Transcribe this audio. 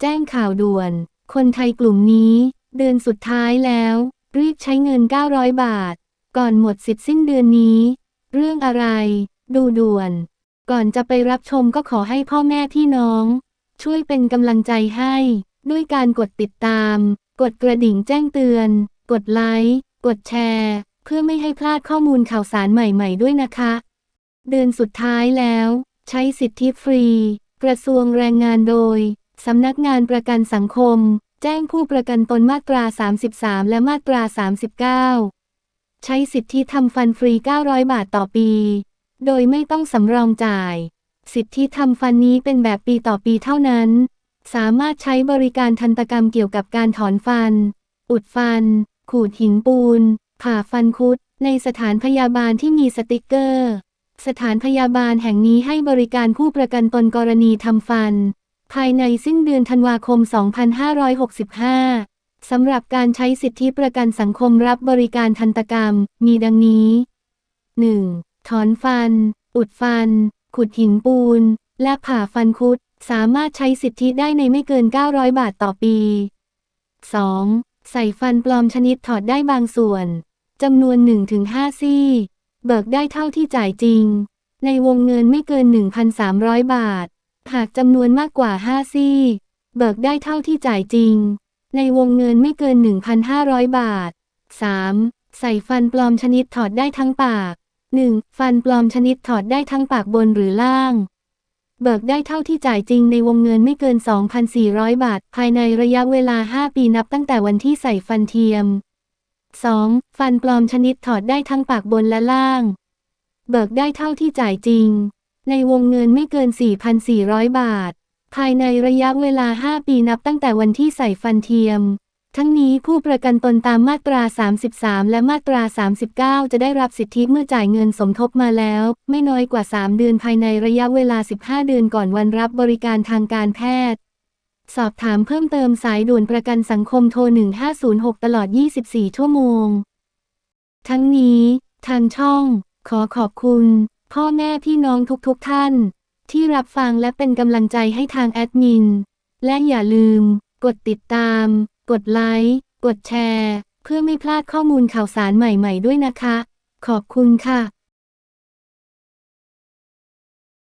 แจ้งข่าวด่วน คนไทยกลุ่มนี้ เดือนสุดท้ายแล้ว รีบใช้เงิน 900 บาท ก่อนหมดสิทธิ์สิ้นเดือนนี้ เรื่องอะไร ดูด่วน ก่อนจะไปรับชมก็ขอให้พ่อแม่พี่น้อง ช่วยเป็นกำลังใจให้ ด้วยการกดติดตาม กดกระดิ่งแจ้งเตือน กดไลค์ กดแชร์ เพื่อไม่ให้พลาดข้อมูลข่าวสารใหม่ ๆ ด้วยนะคะ เดือนสุดท้ายแล้ว ใช้สิทธิฟรี กระทรวงแรงงานโดย สำนักงานประกันสังคม แจ้งผู้ประกันตนมาตรา 33 และมาตรา 39 ใช้สิทธิทำฟันฟรี 900 บาทต่อปี โดยไม่ต้องสำรองจ่าย สิทธิทำฟันนี้เป็นแบบปีต่อปีเท่านั้น สามารถใช้บริการทันตกรรมเกี่ยวกับการถอนฟัน อุดฟัน ขูดหินปูน ผ่าฟันคุด ในสถานพยาบาลที่มีสติกเกอร์ สถานพยาบาลแห่งนี้ให้บริการผู้ประกันตนกรณีทำฟัน ภายในสิ้นเดือนธันวาคม 2565 สำหรับการใช้สิทธิประกันสังคมรับบริการทันตกรรม มีดังนี้ 1. ถอนฟัน อุดฟัน ขุดหินปูน และผ่าฟันคุด สามารถใช้สิทธิได้ในไม่เกิน 900 บาทต่อปี 2. ใส่ฟันปลอมชนิดถอดได้บางส่วน จำนวน 1-5 ซี่ เบิกได้เท่าที่จ่ายจริง ในวงเงินไม่เกิน 1,300 บาท หากจำนวนมากกว่า 5 ซี่ เบิกได้เท่าที่จ่ายจริง ในวงเงินไม่เกิน 1,500 บาท 3. ใส่ฟันปลอมชนิดถอดได้ทั้งปาก 1. ฟันปลอมชนิดถอดได้ทั้งปากบนหรือล่าง เบิกได้เท่าที่จ่ายจริงในวงเงินไม่เกิน 2,400 บาท ภายในระยะเวลา 5 ปีนับตั้งแต่วันที่ใส่ฟันเทียม 2. ฟันปลอมชนิดถอดได้ทั้งปากบนและล่าง เบิกได้เท่าที่จ่ายจริง ในวงเงินไม่เกิน 4,400 บาท ภายในระยะเวลา 5 ปีนับตั้งแต่วันที่ใส่ฟันเทียม ทั้งนี้ผู้ประกันตนตามมาตรา 33 และมาตรา 39 จะได้รับสิทธิเมื่อจ่ายเงินสมทบมาแล้ว ไม่น้อยกว่า 3 เดือนภายในระยะเวลา 15 เดือนก่อนวันรับบริการทางการแพทย์ สอบถามเพิ่มเติมสายด่วนประกันสังคมโทร 1506 ตลอด 24 ชั่วโมง ทั้งนี้ ทางช่อง ขอขอบคุณ พ่อแม่พี่น้องทุกๆทท่าน ที่รับฟังและเป็นกำลังใจให้ทางแอดมิน และอย่าลืม กดติดตาม กดไลค์ กดแชร์ เพื่อไม่พลาดข้อมูลข่าวสารใหม่ๆด้วยนะคะ ขอบคุณค่ะ